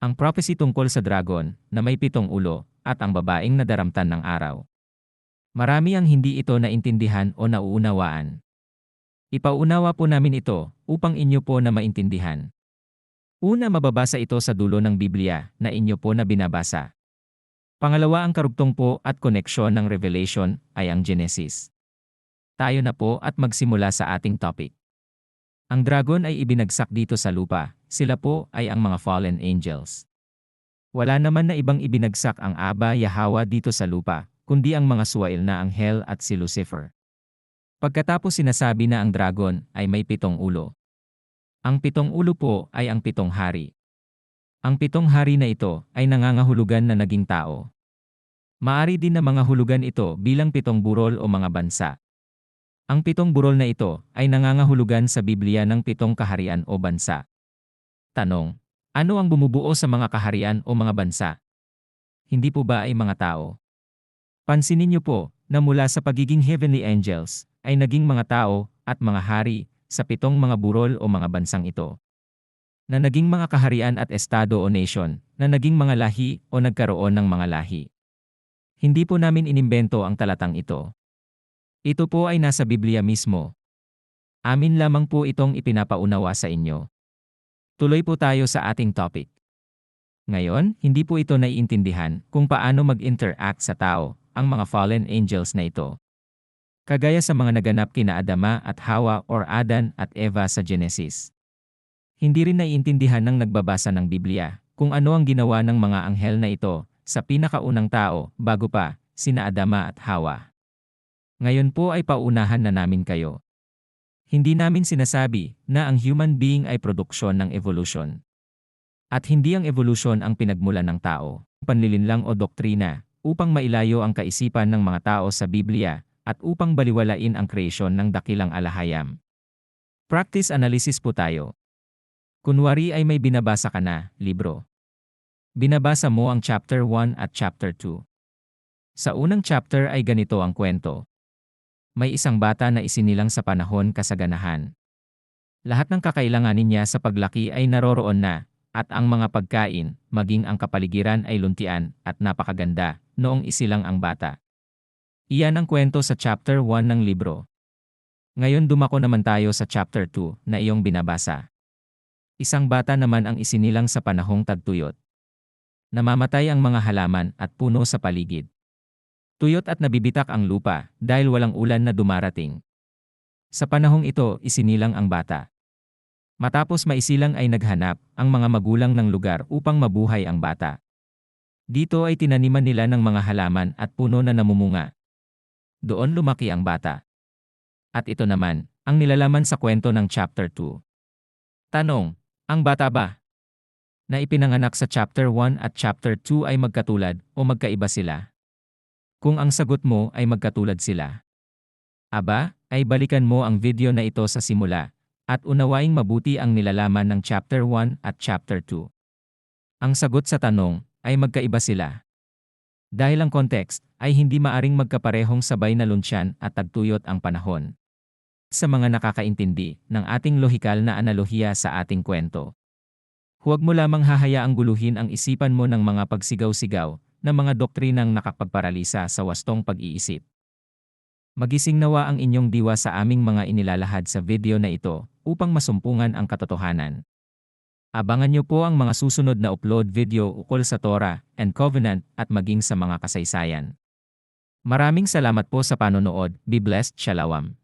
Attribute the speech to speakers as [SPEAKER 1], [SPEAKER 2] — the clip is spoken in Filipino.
[SPEAKER 1] Ang prophecy tungkol sa dragon na may pitong ulo at ang babaeng nadaramtan ng araw. Marami ang hindi ito naintindihan o nauunawaan. Ipaunawa po namin ito upang inyo po na maintindihan. Una mababasa ito sa dulo ng Biblia na inyo po na binabasa. Pangalawa ang karugtong po at koneksyon ng Revelation ay ang Genesis. Tayo na po at magsimula sa ating topic. Ang dragon ay ibinagsak dito sa lupa, sila po ay ang mga fallen angels. Wala naman na ibang ibinagsak ang Aba Yahawa dito sa lupa, kundi ang mga suwail na anghel at si Lucifer. Pagkatapos sinasabi na ang dragon ay may pitong ulo. Ang pitong ulo po ay ang pitong hari. Ang pitong hari na ito ay nangangahulugan na naging tao. Maari din na mga hulugan ito bilang pitong burol o mga bansa. Ang pitong burol na ito ay nangangahulugan sa Biblia ng pitong kaharian o bansa. Tanong, ano ang bumubuo sa mga kaharian o mga bansa? Hindi po ba ay mga tao? Pansinin niyo po na mula sa pagiging heavenly angels ay naging mga tao at mga hari sa pitong mga burol o mga bansang ito. Na naging mga kaharian at estado o nation, na naging mga lahi o nagkaroon ng mga lahi. Hindi po namin inimbento ang talatang ito. Ito po ay nasa Biblia mismo. Amin lamang po itong ipinapaunawa sa inyo. Tuloy po tayo sa ating topic. Ngayon, hindi po ito naiintindihan kung paano mag-interact sa tao, ang mga fallen angels na ito. Kagaya sa mga naganap kina Adama at Hawa or Adan at Eva sa Genesis. Hindi rin naiintindihan ng nagbabasa ng Biblia kung ano ang ginawa ng mga anghel na ito sa pinakaunang tao bago pa sina Adama at Hawa. Ngayon po ay paunahan na namin kayo. Hindi namin sinasabi na ang human being ay produksyon ng evolution. At hindi ang evolution ang pinagmulan ng tao, panlilinlang o doktrina, upang mailayo ang kaisipan ng mga tao sa Biblia at upang baliwalain ang kreasyon ng dakilang alahayam. Practice analysis po tayo. Kunwari ay may binabasa ka na, libro. Binabasa mo ang chapter 1 at chapter 2. Sa unang chapter ay ganito ang kwento. May isang bata na isinilang sa panahon kasaganahan. Lahat ng kakailanganin niya sa paglaki ay naroroon na, at ang mga pagkain, maging ang kapaligiran ay luntian at napakaganda, noong isilang ang bata. Iyan ang kwento sa chapter 1 ng libro. Ngayon dumako naman tayo sa chapter 2 na iyong binabasa. Isang bata naman ang isinilang sa panahong tagtuyot. Namamatay ang mga halaman at puno sa paligid. Tuyot at nabibitak ang lupa dahil walang ulan na dumarating. Sa panahong ito, isinilang ang bata. Matapos maisilang ay naghanap ang mga magulang ng lugar upang mabuhay ang bata. Dito ay tinaniman nila ng mga halaman at puno na namumunga. Doon lumaki ang bata. At ito naman, ang nilalaman sa kwento ng chapter 2. Tanong, ang bata ba? Na ipinanganak sa chapter 1 at chapter 2 ay magkatulad o magkaiba sila? Kung ang sagot mo ay magkatulad sila. Aba, ay balikan mo ang video na ito sa simula, at unawaing mabuti ang nilalaman ng chapter 1 at chapter 2. Ang sagot sa tanong ay magkaiba sila. Dahil ang context ay hindi maaring magkaparehong sabay na lunsyan at tagtuyot ang panahon. Sa mga nakakaintindi ng ating lohikal na analohiya sa ating kwento. Huwag mo lamang hahayaang guluhin ang isipan mo ng mga pagsigaw-sigaw ng mga doktrinang nakakapagparalisa sa wastong pag-iisip. Magising nawa ang inyong diwa sa aming mga inilalahad sa video na ito upang masumpungan ang katotohanan. Abangan niyo po ang mga susunod na upload video ukol sa Torah and Covenant at maging sa mga kasaysayan. Maraming salamat po sa panonood. Be blessed, Shalawam.